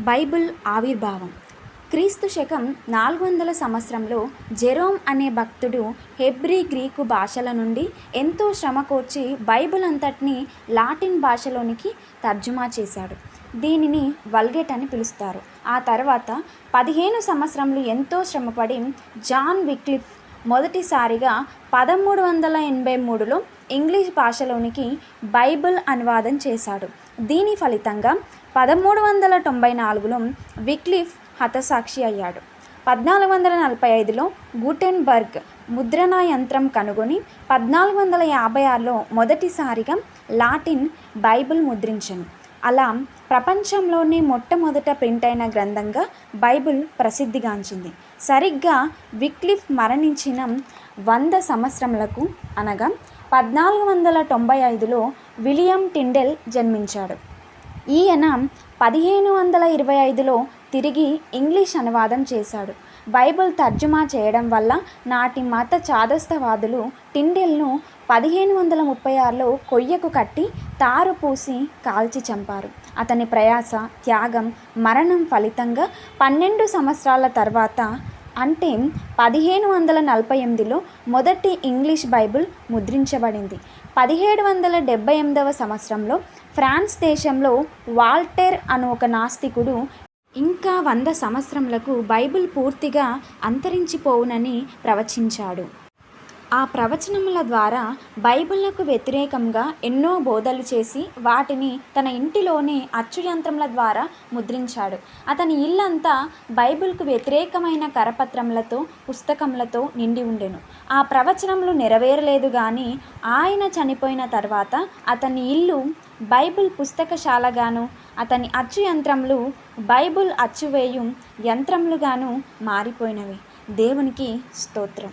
Bible ఆవిర్భావం. క్రీస్తు శకం నాలుగు వందల సంవత్సరంలో జెరోమ్ అనే భక్తుడు హెబ్రీ గ్రీకు భాషల నుండి ఎంతో శ్రమ కోర్చి బైబిల్ అంతటిని లాటిన్ భాషలోనికి తర్జుమా చేశాడు. దీనిని వల్గెట్ అని పిలుస్తారు. ఆ తర్వాత పదిహేను సంవత్సరంలో ఎంతో శ్రమపడి జాన్ విక్లిఫ్ మొదటిసారిగా పదమూడు వందల ఎనభై మూడులో ఇంగ్లీష్ భాషలోనికి బైబిల్ అనువాదం చేశాడు. దీని ఫలితంగా పదమూడు వందల తొంభై నాలుగులో విక్లిఫ్ హతసాక్షి అయ్యాడు. పద్నాలుగు వందల నలభై ఐదులో గుటెన్బర్గ్ ముద్రణా యంత్రం కనుగొని పద్నాలుగు వందల యాభై ఆరులో మొదటిసారిగా లాటిన్ బైబిల్ ముద్రించను. అలా ప్రపంచంలోనే మొట్టమొదట ప్రింట్ అయిన గ్రంథంగా బైబిల్ ప్రసిద్ధిగాంచింది. సరిగ్గా విక్లిఫ్ మరణించిన వంద సంవత్సరములకు అనగా పద్నాలుగు వందల తొంభై ఐదులో విలియం టిండెల్ జన్మించాడు. ఈయన పదిహేను వందల ఇరవై ఐదులో తిరిగి ఇంగ్లీష్ అనువాదం చేశాడు. బైబిల్ తర్జుమా చేయడం వల్ల నాటి మత చాదస్తవాదులు టిండెల్ను పదిహేను వందల ముప్పై ఆరులో కొయ్యకు కట్టి తారు పూసి కాల్చి చంపారు. అతని ప్రయాస త్యాగం మరణం ఫలితంగా పన్నెండు సంవత్సరాల తర్వాత అంటే పదిహేను వందల నలభై ఎనిమిదిలో మొదటి ఇంగ్లీష్ బైబిల్ ముద్రించబడింది. పదిహేడు వందల డెబ్బై ఎనిమిదవ సంవత్సరంలో ఫ్రాన్స్ దేశంలో వాల్టెర్ అను ఒక నాస్తికుడు ఇంకా వంద సంవత్సరములకు బైబిల్ పూర్తిగా అంతరించిపోవునని ప్రవచించాడు. ఆ ప్రవచనముల ద్వారా బైబిళ్ళకు వ్యతిరేకంగా ఎన్నో బోధలు చేసి వాటిని తన ఇంటిలోనే అచ్చుయంత్రముల ద్వారా ముద్రించాడు. అతని ఇల్లంతా బైబిల్కు వ్యతిరేకమైన కరపత్రములతో పుస్తకములతో నిండి ఉండెను. ఆ ప్రవచనములు నెరవేరలేదు కానీ ఆయన చనిపోయిన తర్వాత అతని ఇల్లు బైబిల్ పుస్తకశాలగాను అతని అచ్చు యంత్రములు బైబిల్ అచ్చువేయు యంత్రములుగాను మారిపోయినవి. దేవునికి స్తోత్రం.